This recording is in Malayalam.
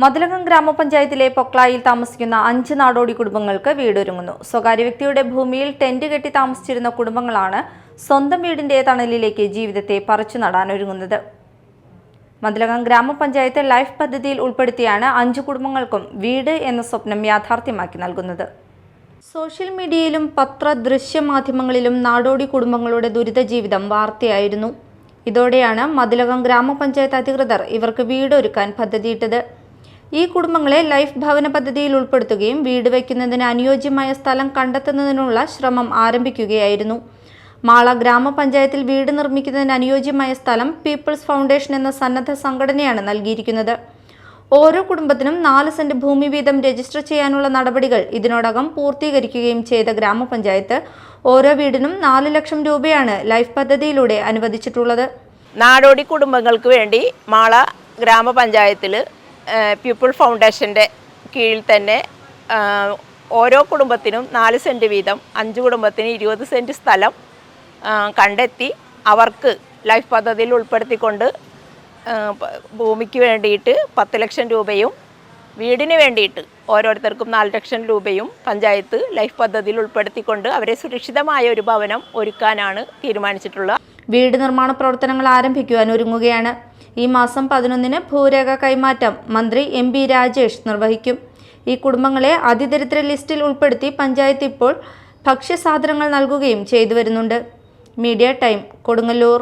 മതിലകം ഗ്രാമപഞ്ചായത്തിലെ പൊക്ലായിൽ താമസിക്കുന്ന അഞ്ച് നാടോടി കുടുംബങ്ങൾക്ക് വീടൊരുങ്ങുന്നു. സ്വകാര്യ വ്യക്തിയുടെ ഭൂമിയിൽ ടെന്റ് കെട്ടി താമസിച്ചിരുന്ന കുടുംബങ്ങളാണ് സ്വന്തം വീടിന്റെ തണലിലേക്ക് ജീവിതത്തെ പറിച്ചു നടാനൊരുങ്ങുന്നത്. മതിലകം ഗ്രാമപഞ്ചായത്ത് ലൈഫ് പദ്ധതിയിൽ ഉൾപ്പെടുത്തിയാണ് അഞ്ച് കുടുംബങ്ങൾക്കും വീട് എന്ന സ്വപ്നം യാഥാർത്ഥ്യമാക്കി നൽകുന്നത്. സോഷ്യൽ മീഡിയയിലും പത്ര ദൃശ്യ മാധ്യമങ്ങളിലും നാടോടി കുടുംബങ്ങളുടെ ദുരിത ജീവിതം വാർത്തയായിരുന്നു. ഇതോടെയാണ് മതിലകം ഗ്രാമപഞ്ചായത്ത് അധികൃതർ ഇവർക്ക് വീടൊരുക്കാൻ പദ്ധതിയിട്ടത്. ഈ കുടുംബങ്ങളെ ലൈഫ് ഭവന പദ്ധതിയിൽ ഉൾപ്പെടുത്തുകയും വീട് വയ്ക്കുന്നതിന് അനുയോജ്യമായ സ്ഥലം കണ്ടെത്തുന്നതിനുള്ള ശ്രമം ആരംഭിക്കുകയായിരുന്നു. മാള ഗ്രാമപഞ്ചായത്തിൽ വീട് നിർമ്മിക്കുന്നതിന് അനുയോജ്യമായ സ്ഥലം പീപ്പിൾസ് ഫൗണ്ടേഷൻ എന്ന സന്നദ്ധ സംഘടനയാണ് നൽകിയിരിക്കുന്നത്. ഓരോ കുടുംബത്തിനും നാല് സെന്റ് ഭൂമി വീതം രജിസ്റ്റർ ചെയ്യാനുള്ള നടപടികൾ ഇതിനോടകം പൂർത്തീകരിക്കുകയും ചെയ്ത ഗ്രാമപഞ്ചായത്ത് ഓരോ വീടിനും നാല് ലക്ഷം രൂപയാണ് ലൈഫ് പദ്ധതിയിലൂടെ അനുവദിച്ചിട്ടുള്ളത്. നാടോടി കുടുംബങ്ങൾക്ക് വേണ്ടി മാള ഗ്രാമപഞ്ചായത്തിൽ പീപ്പിൾ ഫൗണ്ടേഷന്റെ കീഴിൽ തന്നെ ഓരോ കുടുംബത്തിനും നാല് സെന്റ് വീതം അഞ്ച് കുടുംബത്തിന് ഇരുപത് സെന്റ് സ്ഥലം കണ്ടെത്തി അവർക്ക് ലൈഫ് പദ്ധതിയിൽ ഉൾപ്പെടുത്തിക്കൊണ്ട് ഭൂമിക്ക് വേണ്ടിയിട്ട് പത്ത് ലക്ഷം രൂപയും വീടിന് വേണ്ടിയിട്ട് ഓരോരുത്തർക്കും നാല് ലക്ഷം രൂപയും പഞ്ചായത്ത് ലൈഫ് പദ്ധതിയിൽ ഉൾപ്പെടുത്തിക്കൊണ്ട് അവരെ സുരക്ഷിതമായ ഒരു ഭവനം ഒരുക്കാനാണ് തീരുമാനിച്ചിട്ടുള്ളത്. വീട് നിർമ്മാണ പ്രവർത്തനങ്ങൾ ആരംഭിക്കുവാൻ ഒരുങ്ങുകയാണ്. ഈ മാസം പതിനൊന്നിന് ഭൂരേഖ കൈമാറ്റം മന്ത്രി എം പി രാജേഷ് നിർവഹിക്കും. ഈ കുടുംബങ്ങളെ അതിദരിദ്ര ലിസ്റ്റിൽ ഉൾപ്പെടുത്തി പഞ്ചായത്ത് ഇപ്പോൾ ഭക്ഷ്യസാധനങ്ങൾ നൽകുകയും ചെയ്തു വരുന്നുണ്ട് മീഡിയ ടൈം കൊടുങ്ങല്ലൂർ.